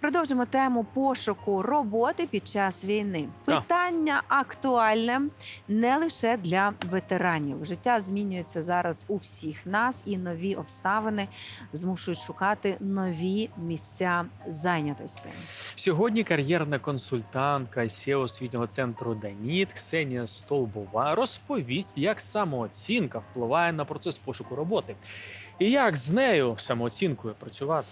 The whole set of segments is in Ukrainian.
Продовжимо тему пошуку роботи під час війни. Питання актуальне не лише для ветеранів. Життя змінюється зараз у всіх нас, і нові обставини змушують шукати нові місця зайнятості. Сьогодні кар'єрна консультантка SEO освітнього центру Даніт Ксенія Столбова розповість, як самооцінка впливає на процес пошуку роботи і як з нею самооцінкою працювати.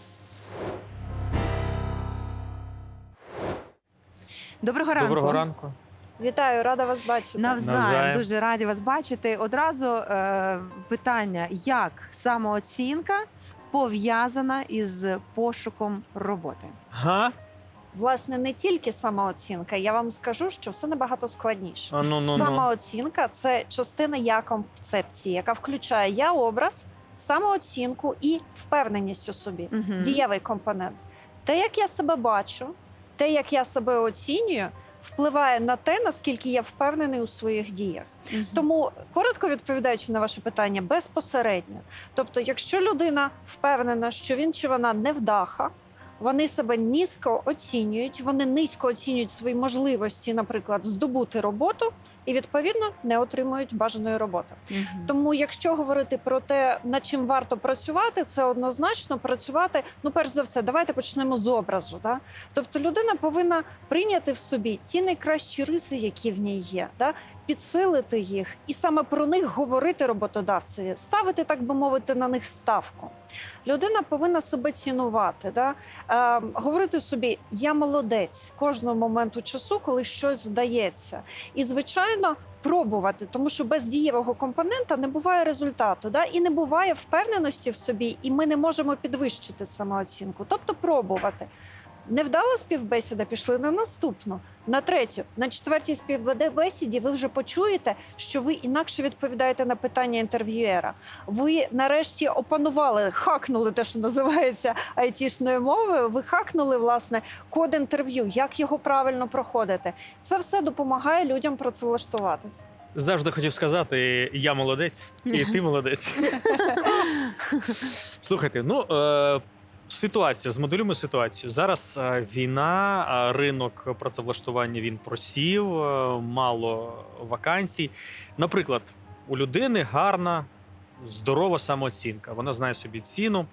Доброго ранку. Доброго ранку. Вітаю, рада вас бачити. Навзаєм. Навзаєм. дуже раді вас бачити. Одразу е, питання: як самооцінка пов'язана із пошуком роботи? Га? Власне, не тільки самооцінка. Я вам скажу, що все набагато складніше. А ну ну ну. Самооцінка це частина я концепції, яка включає я образ, самооцінку і впевненість у собі. Мгм. Дієвий компонент. Те, як я себе бачу, те, як я себе оцінюю, впливає на те, наскільки я впевнений у своїх діях. Угу. Тому, коротко відповідаючи на ваше питання, безпосередньо. Тобто, якщо людина впевнена, що він чи вона невдаха, вони себе низько оцінюють, вони низько оцінюють свої можливості, наприклад, здобути роботу, і відповідно не отримують бажаної роботи. Мгм. Тому, якщо говорити про те, над чим варто працювати, це однозначно працювати. Ну, перш за все, давайте почнемо з образу. Да? Тобто, людина повинна прийняти в собі ті найкращі риси, які в ній є, да? Підсилити їх і саме про них говорити роботодавцеві, ставити, так би мовити, на них ставку. Людина повинна себе цінувати, да? е, говорити собі: я молодець кожного моменту часу, коли щось вдається. І, звичайно, пробувати, тому що без дієвого компонента не буває результату, да? і не буває впевненості в собі, і ми не можемо підвищити самооцінку. Тобто пробувати. Невдала співбесіда, пішли на наступну, на третю, на четвертій співбесіді ви вже почуєте, що ви інакше відповідаєте на питання інтерв'юера. Ви нарешті опанували, хакнули те, що називається айтішною мовою. Ви хакнули власне код інтерв'ю, як його правильно проходити. Це все допомагає людям працевлаштуватись. Завжди хотів сказати: я молодець, і ти молодець. Слухайте, ну е, ситуація, змоделюємо ситуацію. Зараз е, війна, а ринок працевлаштування він просів, е, мало вакансій. Наприклад, у людини гарна, здорова самооцінка. Вона знає собі ціну.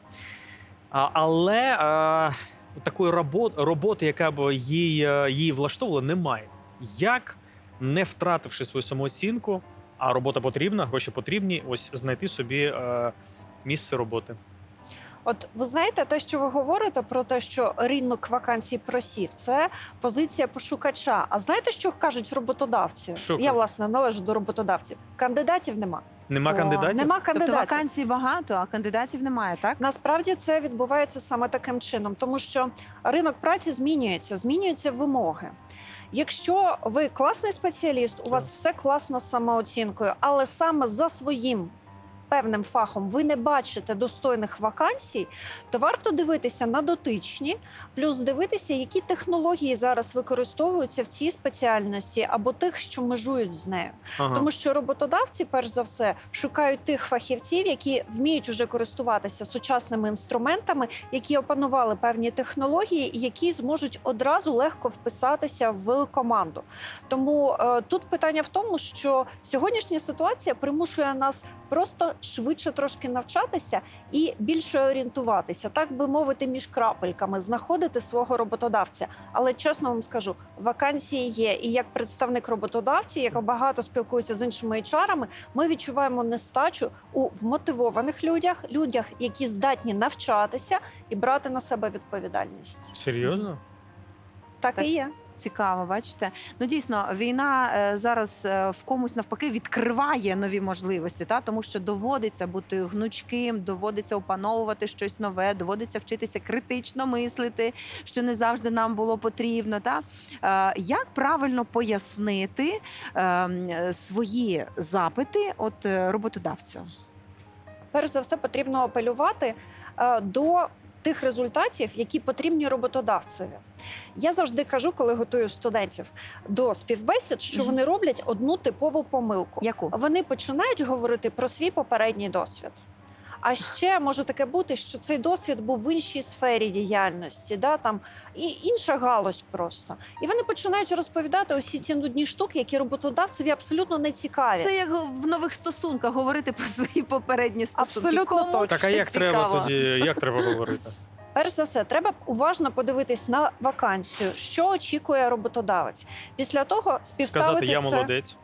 Але е, такої робот, роботи, яка б їй, е, її влаштовувала, немає. Як, не втративши свою самооцінку, а робота потрібна, гроші потрібні, ось знайти собі е, місце роботи. От ви знаєте, те, що ви говорите про те, що ринок вакансій просів, це позиція пошукача. А знаєте, що кажуть роботодавці? Що Я кажуть? власне належу до роботодавців. Кандидатів нема. Нема О, кандидатів? Нема Тобто кандидатів. вакансій багато, а кандидатів немає, так? Насправді це відбувається саме таким чином, тому що ринок праці змінюється, змінюються вимоги. Якщо ви класний спеціаліст, у вас все класно з самооцінкою, але саме за своїм певним фахом ви не бачите достойних вакансій, то варто дивитися на дотичні, плюс дивитися, які технології зараз використовуються в цій спеціальності або тих, що межують з нею. Ага. Тому що роботодавці, перш за все, шукають тих фахівців, які вміють уже користуватися сучасними інструментами, які опанували певні технології, і які зможуть одразу легко вписатися в команду. Тому е, тут питання в тому, що сьогоднішня ситуація примушує нас просто швидше трошки навчатися і більше орієнтуватися, так би мовити, між крапельками, знаходити свого роботодавця. Але чесно вам скажу, вакансії є. І як представник роботодавця, яка багато спілкується з іншими HR-ами, ми відчуваємо нестачу у вмотивованих людях, людях, які здатні навчатися і брати на себе відповідальність. Серйозно? Так, Так. і є. Цікаво, бачите? Ну дійсно, війна е, зараз е, в комусь навпаки відкриває нові можливості, та тому що доводиться бути гнучким, доводиться опановувати щось нове, доводиться вчитися критично мислити, що не завжди нам було потрібно. Та е, як правильно пояснити е, е, свої запити от роботодавцю? перш за все потрібно апелювати до тих результатів, які потрібні роботодавцеві. Я завжди кажу, коли готую студентів до співбесід, що вони роблять одну типову помилку. Яку? Вони починають говорити про свій попередній досвід. А ще може таке бути, що цей досвід був в іншій сфері діяльності, да, там і інша галузь просто. І вони починають розповідати усі ці нудні штуки, які роботодавцеві абсолютно не цікаві. Це як в нових стосунках говорити про свої попередні стосунки. Абсолютно Кому точно. Так а як треба тоді? Як треба говорити? Перш за все, треба уважно подивитись на вакансію, що очікує роботодавець. Після того співставити Сказати я це, молодець.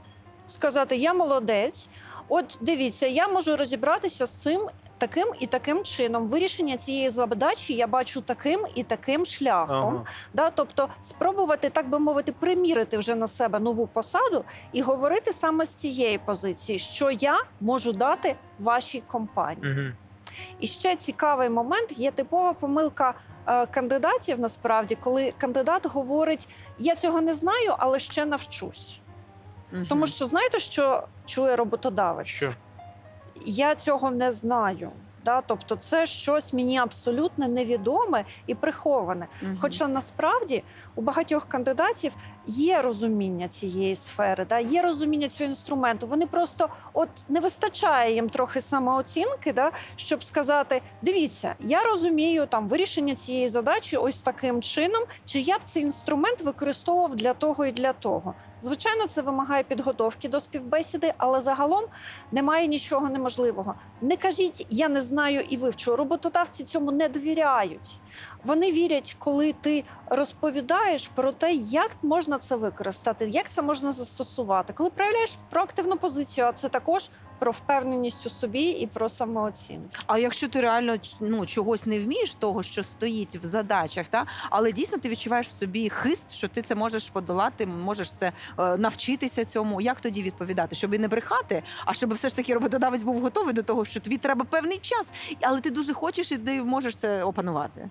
сказати я молодець. От дивіться, я можу розібратися з цим таким і таким чином. Вирішення цієї задачі я бачу таким і таким шляхом. Ага. Да, тобто спробувати, так би мовити, примірити вже на себе нову посаду і говорити саме з цієї позиції, що я можу дати вашій компанії. Мгм. І ще цікавий момент є типова помилка е, кандидатів. Насправді, коли кандидат говорить: я цього не знаю, але ще навчусь. Мгм. Тому що знаєте, що чує роботодавець? Що? Я цього не знаю. Да? Тобто, це щось мені абсолютно невідоме і приховане. Угу. Хоча насправді у багатьох кандидатів є розуміння цієї сфери, да, є розуміння цього інструменту. Вони просто от не вистачає їм трохи самооцінки, да, щоб сказати: дивіться, я розумію там вирішення цієї задачі ось таким чином, чи я б цей інструмент використовував для того і для того. Звичайно, це вимагає підготовки до співбесіди, але загалом немає нічого неможливого. Не кажіть, я не знаю і вивчу. Роботодавці цьому не довіряють. Вони вірять, коли ти розповідаєш про те, як можна це використати, як це можна застосувати. Коли проявляєш проактивну позицію, а це також про впевненість у собі і про самооцінку. А якщо ти реально ну, чогось не вмієш, того, що стоїть в задачах, та але дійсно ти відчуваєш в собі хист, що ти це можеш подолати, можеш це е, навчитися цьому. Як тоді відповідати? Щоб і не брехати, а щоб все ж таки роботодавець був готовий до того, що тобі треба певний час, але ти дуже хочеш і ти можеш це опанувати.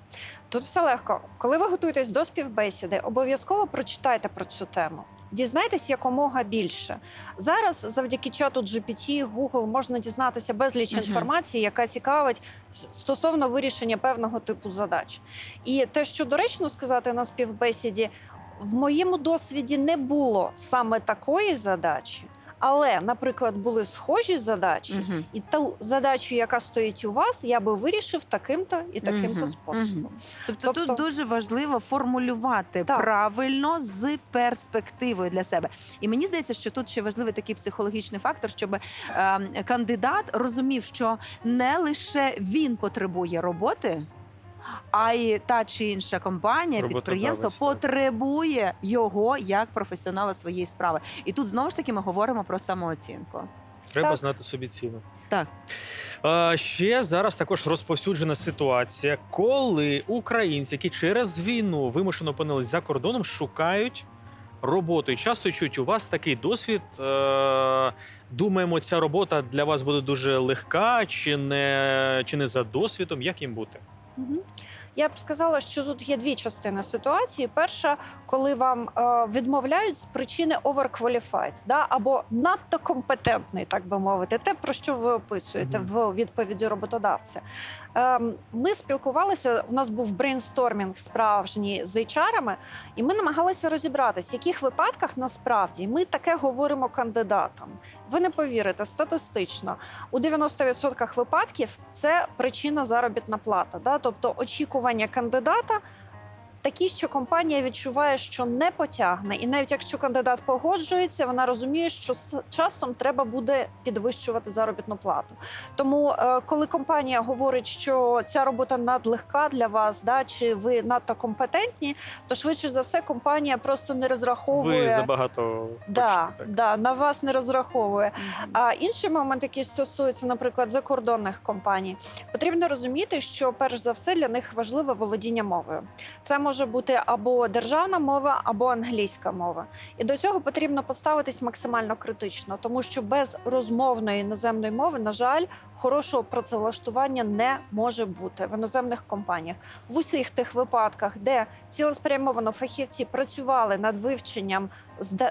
Тут все легко. Коли ви готуєтесь до співбесіди, обов'язково прочитайте про цю тему. Дізнайтесь якомога більше. Зараз завдяки чату GPT, Google можна дізнатися безліч інформації, яка цікавить стосовно вирішення певного типу задач. І те, що доречно сказати на співбесіді, в моєму досвіді не було саме такої задачі, але, наприклад, були схожі задачі. Мгм. І ту задачу, яка стоїть у вас, я би вирішив таким-то і таким-то Мгм, способом. Тобто, Тобто- тут дуже важливо формулювати Так. правильно з перспективою для себе. І мені здається, що тут ще важливий такий психологічний фактор, щоб е, кандидат розумів, що не лише він потребує роботи. А й та чи інша компанія, підприємство потребує його як професіонала своєї справи. І тут знову ж таки ми говоримо про самооцінку. Треба Так. знати собі ціну. Так. А, ще зараз також розповсюджена ситуація, коли українці, які через війну вимушено опинились за кордоном, шукають роботу. І часто чують, у вас такий досвід. Е- думаємо, ця робота для вас буде дуже легка, чи не, чи не за досвідом. Як їм бути? Мгм. Я б сказала, що тут є дві частини ситуації. Перша, коли вам е, відмовляють з причини overqualified, да, або надто компетентний, так би мовити, те, про що ви описуєте в відповіді роботодавця. Ем, ми спілкувалися. У нас був брейнстормінг справжній з HR-ами, і ми намагалися розібратися, в яких випадках насправді ми таке говоримо кандидатам. Ви не повірите, статистично у 90% випадків це причина заробітна плата. Да? Тобто очікування кандидата такі, що компанія відчуває, що не потягне. І навіть якщо кандидат погоджується, вона розуміє, що з часом треба буде підвищувати заробітну плату. Тому, е, коли компанія говорить, що ця робота надлегка для вас, да, чи ви надто компетентні, то швидше за все компанія просто не розраховує. Ви забагато Да, хочете, так. да, на вас не розраховує. А інший момент, який стосується, наприклад, закордонних компаній, потрібно розуміти, що перш за все для них важливе володіння мовою. Це може бути або державна мова, або англійська мова. І до цього потрібно поставитись максимально критично, тому що без розмовної іноземної мови, на жаль, хорошого працевлаштування не може бути в іноземних компаніях. В усіх тих випадках, де цілеспрямовано фахівці працювали над вивченням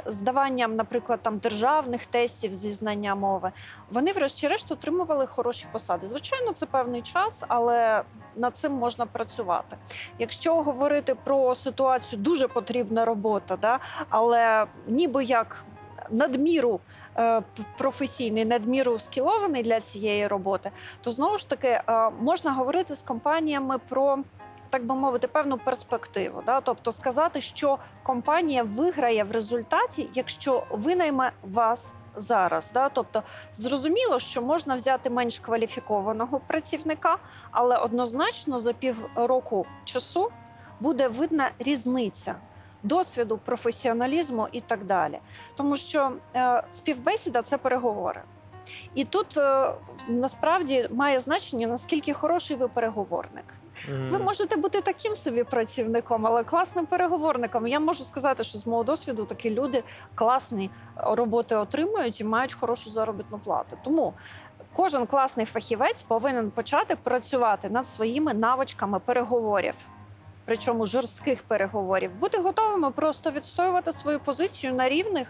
здаванням, наприклад, там державних тестів зі знання мови, вони, врешті-решт, отримували хороші посади. Звичайно, це певний час, але над цим можна працювати. Якщо говорити про ситуацію, дуже потрібна робота, да? але ніби як. надміру е, професійний, надміру скілований для цієї роботи, то знову ж таки е, можна говорити з компаніями про. Так би мовити, певну перспективу, да? тобто сказати, що компанія виграє в результаті, якщо винайме вас зараз. Да? Тобто, зрозуміло, що можна взяти менш кваліфікованого працівника, але однозначно за півроку часу буде видна різниця досвіду, професіоналізму і так далі. Тому що е, співбесіда це переговори. І тут е, насправді має значення, наскільки хороший ви переговорник. Ви можете бути таким собі працівником, але класним переговорником. Я можу сказати, що з мого досвіду такі люди класні роботи отримують і мають хорошу заробітну плату. Тому кожен класний фахівець повинен почати працювати над своїми навичками переговорів. Причому жорстких переговорів, бути готовими просто відстоювати свою позицію на рівних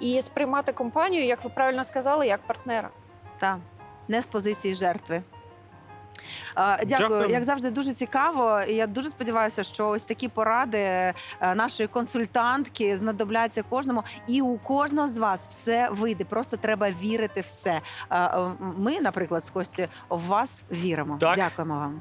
і сприймати компанію, як ви правильно сказали, як партнера. Та не з позиції жертви. А, Дякую, як завжди, дуже цікаво. І я дуже сподіваюся, що ось такі поради е, нашої консультантки знадобляться кожному, і у кожного з вас все вийде. Просто треба вірити все. Е, Ми, наприклад, з Костю, в вас віримо. Так. Дякуємо вам.